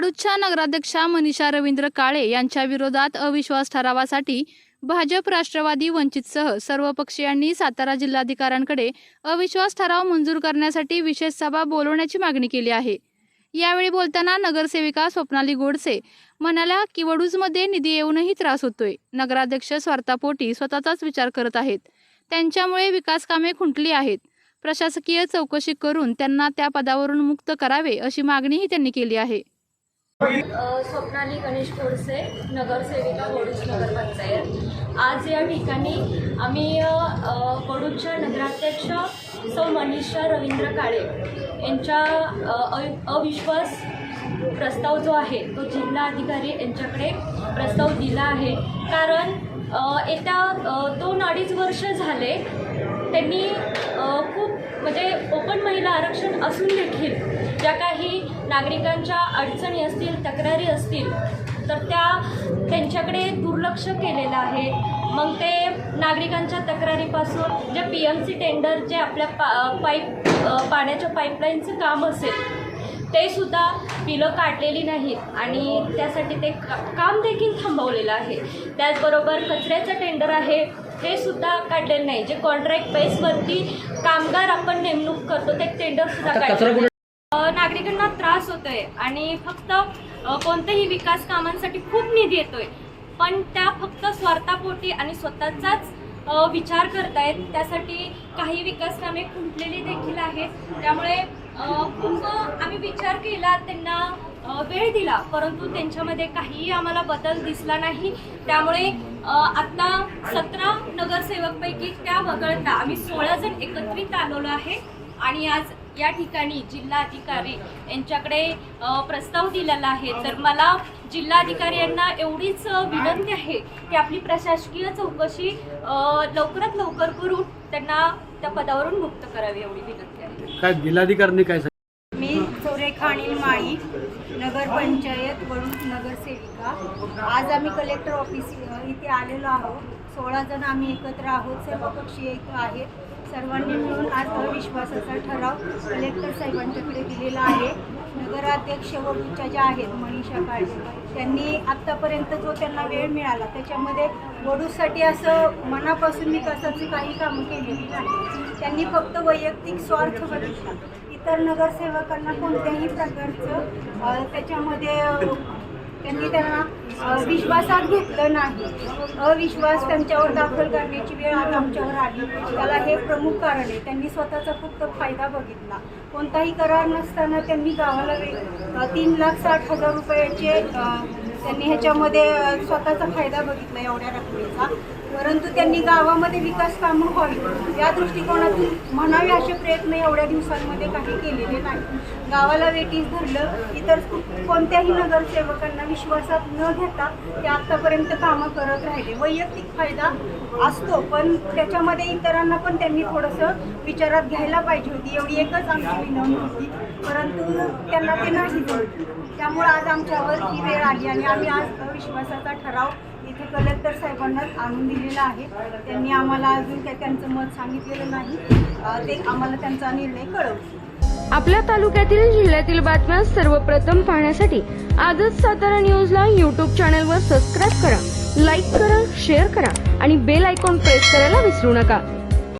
कडूच्या नगराध्यक्षा मनीषा रवींद्र काळे यांच्या विरोधात अविश्वास ठरावासाठी भाजप राष्ट्रवादी वंचितसह सर्व पक्षीयांनी सातारा जिल्हाधिकाऱ्यांकडे अविश्वास ठराव मंजूर करण्यासाठी विशेष सभा बोलवण्याची मागणी केली आहे. यावेळी बोलताना नगरसेविका स्वप्नाली गोडसे म्हणाल्या की वडूजमध्ये निधी येऊनही त्रास होतोय. नगराध्यक्ष स्वार्थापोटी स्वतःचाच विचार करत आहेत. त्यांच्यामुळे विकास कामे खुंटली आहेत. प्रशासकीय चौकशी करून त्यांना त्या पदावरून मुक्त करावे अशी मागणीही त्यांनी केली आहे. स्वप्नाली गणेश कोडसे नगरसेविका वडूज नगरपंचायत आज या ठिकाणी आम्ही वडूजच्या नगराध्यक्ष सौ मनीषा रवींद्र काळे यांच्या अविश्वास प्रस्ताव जो आहे तो जिल्हा अधिकारी यांच्याकडे प्रस्ताव दिला आहे. कारण येत्या दोन अडीच वर्ष झाले त्यांनी खूप म्हणजे ओपन महिला आरक्षण असून देखील ज्या काही नागरिकांच्या अडचणी असतील तक्रारी असतील तर त्या त्यांच्याकडे दुर्लक्ष केलेलं आहे. मग ते नागरिकांच्या तक्रारीपासून J P M C tender जे आपल्या पा पाईप पाण्याच्या पाईपलाईनचं काम असेल ते सुद्धा बिलं काढलेली नाहीत. आणि त्यासाठी ते का काम देखील थांबवलेलं आहे. त्याचबरोबर कचऱ्याचं टेंडर आहे. हे सुद्धा काढलेलं नाही. जे कॉन्ट्रॅक्ट बेसवरती कामगार आपण नेमणूक करतो ते टेंडर सुद्धा. अ, नागरिकांना त्रास होतोय आणि फक्त कोणत्याही विकास कामांसाठी खूप निधी येतोय. पण त्या फक्त स्वार्थापोटी आणि स्वतःचाच विचार करतायत. त्यासाठी काही विकास कामे खुंटलेली देखील आहेत. त्यामुळे खूप आम्ही विचार केला त्यांना वेळ दिला परंतु त्यांच्यामध्ये काहीही आम्हाला बदल दिसला नाही. त्यामुळे आत्ता सतरा नगरसेवकपैकी त्या वगळता आम्ही सोळा जण एकत्रित आलेलो आहे. आणि आज या ठिकाणी जिल्हाधिकारी यांच्याकडे प्रस्ताव दिलेला आहे. तर मला जिल्हाधिकारी यांना एवढीच विनंती आहे की आपली प्रशासकीय चौकशी लवकरात लवकर करून त्यांना त्या पदावरून मुक्त करावी एवढी विनंती आहे. काय जिल्हाधिकाऱ्यांनी काय अनिल माळी नगरपंचायत वडूज नगरसेविका. आज आम्ही कलेक्टर ऑफिस इथे आलेलो आहोत. सोळा जण आम्ही एकत्र आहोत. सर्व पक्षीय इथं आहेत. सर्वांनी मिळून आज अविश्वासाचा ठराव कलेक्टर साहेबांच्याकडे दिलेला आहे. नगराध्यक्ष वडूच्या ज्या आहेत मनीषा काळे त्यांनी आत्तापर्यंत जो त्यांना वेळ मिळाला त्याच्यामध्ये वडूसाठी असं मनापासून विकासाची काही कामं केलेली नाही. त्यांनी फक्त वैयक्तिक स्वार्थ बघितला. इतर नगरसेवकांना कोणत्याही प्रकारचं त्याच्यामध्ये त्यांनी त्यांना विश्वासात घेतलं नाही. अविश्वास त्यांच्यावर दाखल करण्याची वेळ आज आमच्यावर आली. त्याला हे प्रमुख कारण आहे. त्यांनी स्वतःचा फक्त फायदा बघितला. कोणताही करार नसताना त्यांनी गावाला वे- तीन लाख साठ हजार रुपयाचे त्यांनी ह्याच्यामध्ये स्वतःचा फायदा बघितला एवढ्या रकमेचा. परंतु त्यांनी गावामध्ये विकास कामं व्हावी. या दृष्टिकोनातून म्हणावे असे प्रयत्न एवढ्या दिवसांमध्ये काही केलेले नाही. गावाला वेटीस धरलं इतर कोणत्याही नगरसेवकांना विश्वासात न घेता ते आत्तापर्यंत कामं करत राहिले. वैयक्तिक फायदा असतो पण त्याच्यामध्ये इतरांना पण त्यांनी थोडंसं विचारात घ्यायला पाहिजे होती. एवढी एकच आमची विनवणी होती. परंतु त्यांना ते नाही त्यामुळे आज आमच्यावर ही वेळ आली आणि आम्ही आज अविश्वासाचा ठराव इथे कलेक्टर साहेबांना आणून दिलेला आहे. त्यांनी आम्हाला अजून काही त्यांचं मत सांगितलेलं नाही. ते आम्हाला त्यांचा निर्णय कळव आपल्या तालुक्यातील जिल्ह्यातील बातम्या सर्वप्रथम पाहण्यासाठी आजच सातारा न्यूजला यूट्यूब चॅनलवर सबस्क्राईब करा लाईक करा शेअर करा आणि बेल आयकॉन प्रेस करायला विसरू नका.